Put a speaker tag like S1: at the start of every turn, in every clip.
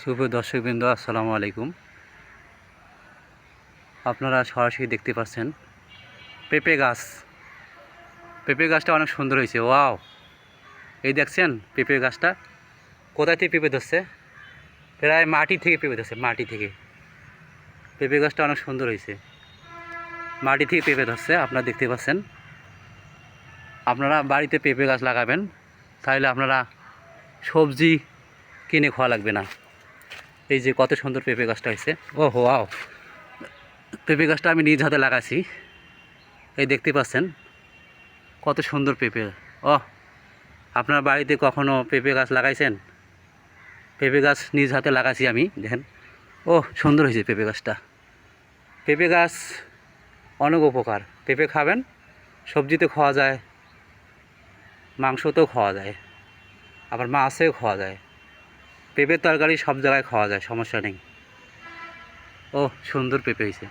S1: শুভ দর্শকবৃন্দ, আসসালামু আলাইকুম। আপনারা সরাসরি দেখতে পাচ্ছেন পেঁপে গাছ। পেঁপে গাছটা অনেক সুন্দর হয়েছে, ওয়াও। এই দেখছেন পেঁপে গাছটা? কোথায় থেকে পেঁপে ধরছে? প্রায় মাটি থেকে পেঁপে ধরছে, মাটি থেকে। পেঁপে গাছটা অনেক সুন্দর হয়েছে। মাটি থেকে পেঁপে ধরছে, আপনারা দেখতে পাচ্ছেন। আপনারা বাড়িতে পেঁপে গাছ লাগাবেন, তাহলে আপনারা সবজি কিনে খাওয়া লাগবে না। এই যে কত সুন্দর পেঁপে গাছটা হয়েছে। ও হোয়াও পেঁপে গাছটা আমি নিজ হাতে লাগাছি। এই দেখতে পাচ্ছেন, কত সুন্দর পেঁপে। ও আপনার বাড়িতে কখনো পেঁপে গাছ লাগাইছেন? পেঁপে গাছ নিজ হাতে লাগাইছি আমি, দেখেন। ও সুন্দর হয়েছে পেঁপে গাছটা। পেঁপে গাছ অনেক উপকার। পেঁপে খাবেন, সবজিতে খাওয়া যায়, মাংসতেও খাওয়া যায়, আবার মাছেও খাওয়া যায়। পেঁপের তরকারি সব জায়গায় খাওয়া যায়, সমস্যা নেই। ও সুন্দর পেঁপে হয়েছে।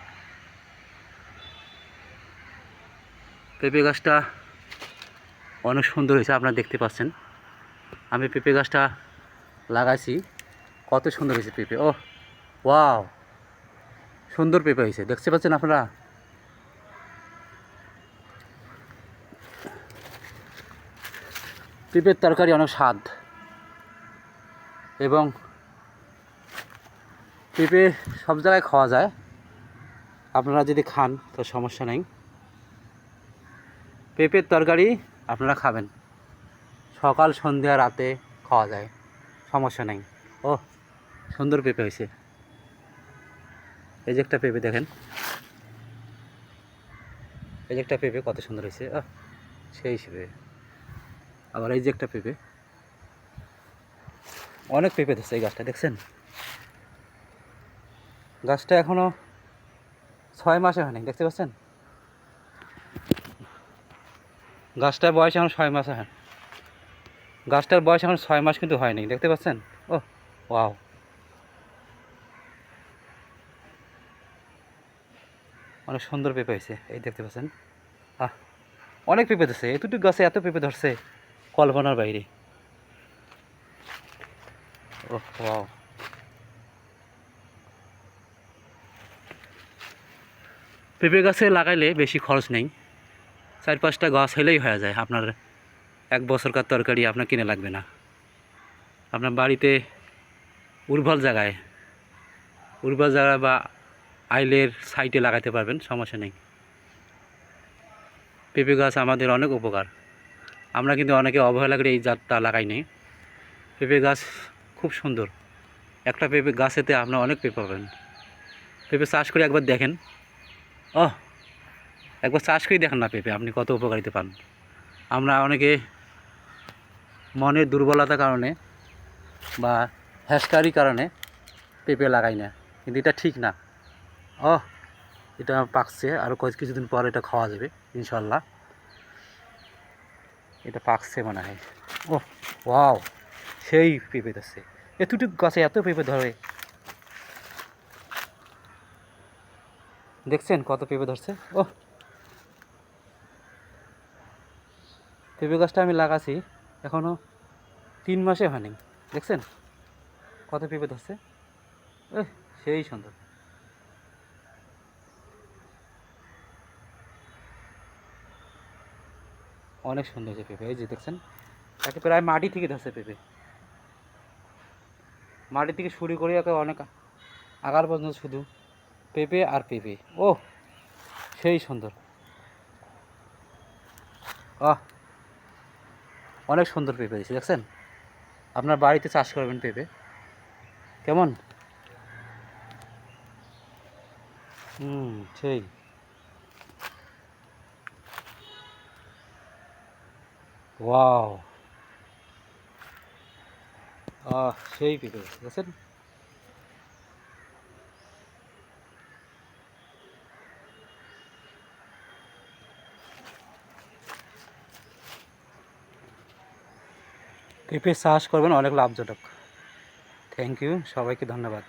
S1: পেঁপে গাছটা অনেক সুন্দর হয়েছে, আপনারা দেখতে পাচ্ছেন। আমি পেঁপে গাছটা লাগাইছি, কত সুন্দর হয়েছে পেঁপে। ও ওয়াও, সুন্দর পেঁপে হয়েছে, দেখতে পাচ্ছেন আপনারা? পেঁপের তরকারি অনেক স্বাদ। এবং পেঁপে সব জায়গায় খাওয়া যায়। আপনারা যদি খান, তো সমস্যা নেই। পেঁপের তরকারি আপনারা খাবেন। সকাল, সন্ধ্যা, রাতে খাওয়া যায়। সমস্যা নেই। ও সুন্দর পেঁপে হয়েছে। এই যে একটা পেঁপে দেখেন। এই যে একটা পেঁপে কত সুন্দর হয়েছে। সেই হিসেবে। আবার এই যে একটা পেঁপে। অনেক পেঁপে ধরছে এই গাছটা, দেখছেন? গাছটা এখনও ছয় মাসে হয়নি, দেখতে পাচ্ছেন? গাছটার বয়স এখন ছয় মাসে হয়। গাছটার বয়স এখন ছয় মাস কিন্তু হয়নি, দেখতে পাচ্ছেন? ও, ওয়াও। অনেক সুন্দর পেঁপে হয়েছে, এই দেখতে পাচ্ছেন? আহ, অনেক পেঁপে ধরছে, এতটুকু গাছে এত পেঁপে ধরছে কল্পনার বাইরে। ও ওয়াও পেঁপে গাছে লাগাইলে বেশি খরচ নেই। চার পাঁচটা গাছ হলেই হয়ে যায়। আপনার এক বছরকার তরকারি আপনার কিনে লাগবে না। আপনার বাড়িতে উর্বর জায়গায়, উর্বর জায়গা বা আইলের সাইডে লাগাতে পারবেন, সমস্যা নেই। পেঁপে গাছ আমাদের অনেক উপকার। আমরা কিন্তু অনেকে অবহেলা করে এই জাতটা লাগাই নেই পেঁপে গাছ খুব সুন্দর। একটা পেঁপে গাছেতে আপনার অনেক পেঁপে পাবেন। পেঁপে চাষ করে একবার দেখেন। ও একবার চাষ করে দেখেন না পেঁপে, আপনি কত উপকারিতা পান। আমরা অনেকে মনের দুর্বলতার কারণে বা হ্যাসকারির কারণে পেঁপে লাগাই না, কিন্তু এটা ঠিক না। ও এটা পাকছে, আর কয়েক কিছুদিন পর এটা খাওয়া যাবে ইনশাল্লাহ এটা পাকছে মনে হয়। ও ওয়াও। সেই পেঁপে ধরছে। এতটুকু গাছে এত পেঁপে ধরে। দেখছেন কত পেঁপে ধরছে? ও পেঁপে গাছটা আমি লাগাছি এখনও তিন মাসে হয়নি। দেখছেন? কত পেঁপে ধরছে? এ সেই সুন্দর। অনেক সুন্দর হয়েছে পেঁপে, এই যে দেখছেন? একে প্রায় মাটি থেকে ধরছে পেঁপে। মাটি থেকে শুরু করে একে অনেক আগার পর্যন্ত শুধু পেঁপে আর পেঁপে। ও সেই সুন্দর। আহ, অনেক সুন্দর পেঁপে দিয়েছে, দেখছেন? আপনার বাড়িতে চাষ করবেন পেঁপে। কেমন? হুম, সেই। ওয়াও। আহ সেই পেঁপে দেখছেন? পেঁপে চাষ করবেন অনেক লাভজনক। থ্যাংক ইউ সবাইকে ধন্যবাদ।